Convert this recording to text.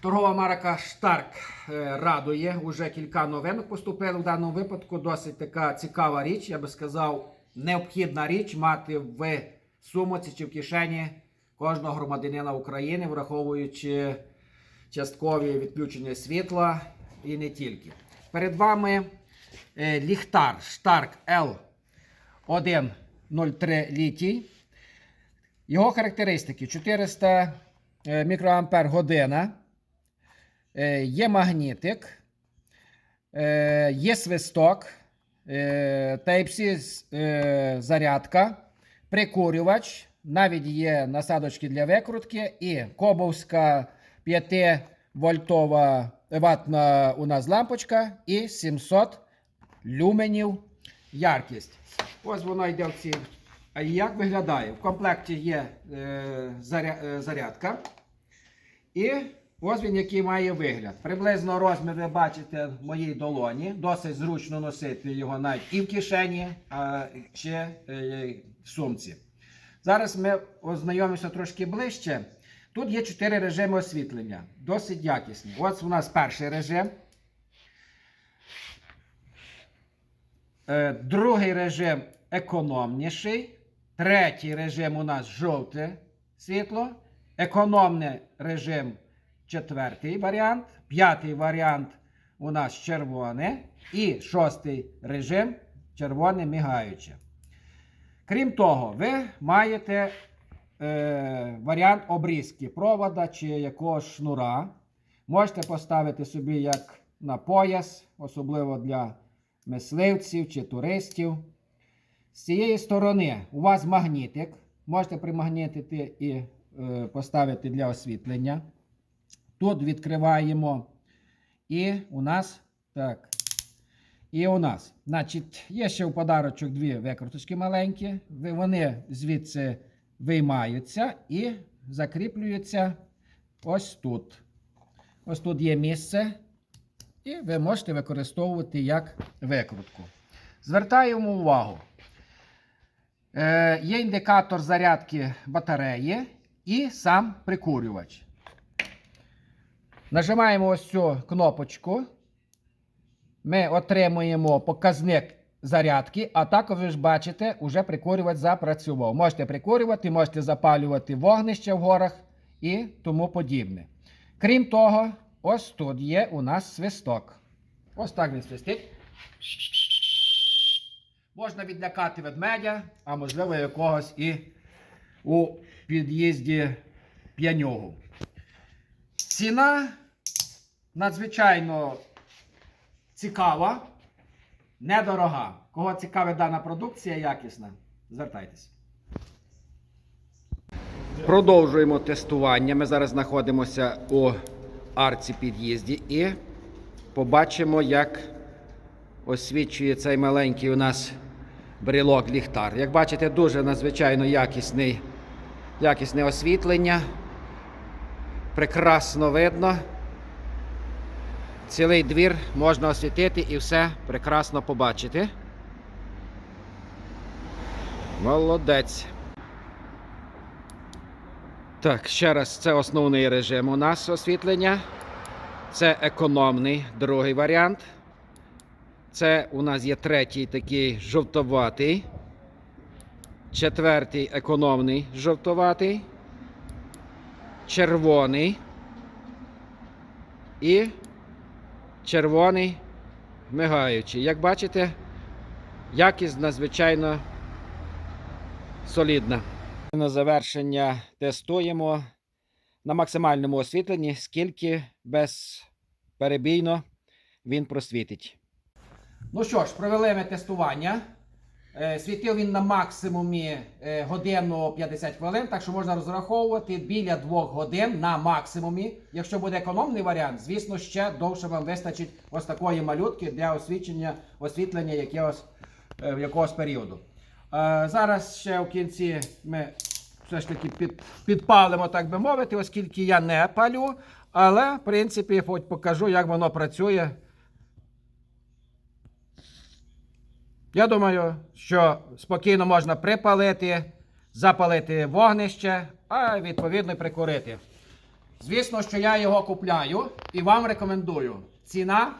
Торгова марка Штарк е, радує. Уже кілька новинок поступили в даному випадку. Досить така цікава річ, я би сказав, необхідна річ мати в сумоці чи в кишені кожного громадянина України, враховуючи часткові відключення світла і не тільки. Перед вами е, ліхтар Штарк L103 літій. Його характеристики 400 е, мікроампер година. Е, Є магнітик, е, є свисток, е, Type-C зарядка, прикурювач, навіть є насадочки для викрутки і кобовська 5 вольтова ватна у нас лампочка і 700 люменів яркість. Ось воно йде в ці. А як виглядає? В комплекті є е, заря- зарядка. І ось він, який має вигляд. Приблизно розмір ви бачите в моїй долоні. Досить зручно носити його навіть і в кишені, а ще е, в сумці. Зараз ми ознайомимося трошки ближче. Тут є чотири режими освітлення, досить якісні. Ось у нас перший режим. Е, Другий режим економніший. Третій режим у нас жовте світло. Економний режим четвертий варіант. П'ятий варіант у нас червоне. І шостий режим червоне мігаюче. Крім того, ви маєте е, варіант обрізки провода чи якогось шнура. Можете поставити собі як на пояс, особливо для мисливців чи туристів. З цієї сторони у вас магнітик. Можете примагнітити і е, поставити для освітлення. Тут відкриваємо. І у нас так. І у нас. Значить, є ще в подарочок дві викруточки маленькі. Вони звідси виймаються і закріплюються ось тут. Ось тут є місце. І ви можете використовувати як викрутку. Звертаємо увагу. Е, є індикатор зарядки батареї і сам прикурювач. Нажимаємо ось цю кнопочку. Ми отримуємо показник зарядки, а також ви ж бачите, уже прикурювач запрацював. Можете прикурювати, можете запалювати вогнище в горах і тому подібне. Крім того, ось тут є у нас свисток. Ось так він свистить. Можна відлякати ведмедя, а можливо якогось і у під'їзді п'яньогу. Ціна надзвичайно цікава, недорога. Кого цікавить дана продукція якісна, звертайтеся. Продовжуємо тестування. Ми зараз знаходимося у арці під'їзді і побачимо, як освічує цей маленький у нас брелок ліхтар. Як бачите, дуже надзвичайно якісний, якісне освітлення. Прекрасно видно. Цілий двір можна освітити і все прекрасно побачити. Молодець. Так, ще раз, це основний режим у нас освітлення. Це економний другий варіант. Це у нас є третій такий жовтоватий. Четвертий економний жовтоватий. Червоний. І червоний мигаючий. Як бачите, якість надзвичайно солідна. На завершення тестуємо на максимальному освітленні, скільки безперебійно він просвітить. Ну що ж, провели ми тестування. Е, Світив він на максимумі е, годину 50 хвилин, так що можна розраховувати біля 2 годин на максимумі. Якщо буде економний варіант, звісно, ще довше вам вистачить ось такої малютки для освітлення, освітлення якогось, е, якогось періоду. Зараз ще в кінці ми все ж таки під, підпалимо, так би мовити, оскільки я не палю. Але, в принципі, хоч покажу, як воно працює. Я думаю, що спокійно можна припалити, запалити вогнище, а відповідно прикурити. Звісно, що я його купляю і вам рекомендую. Ціна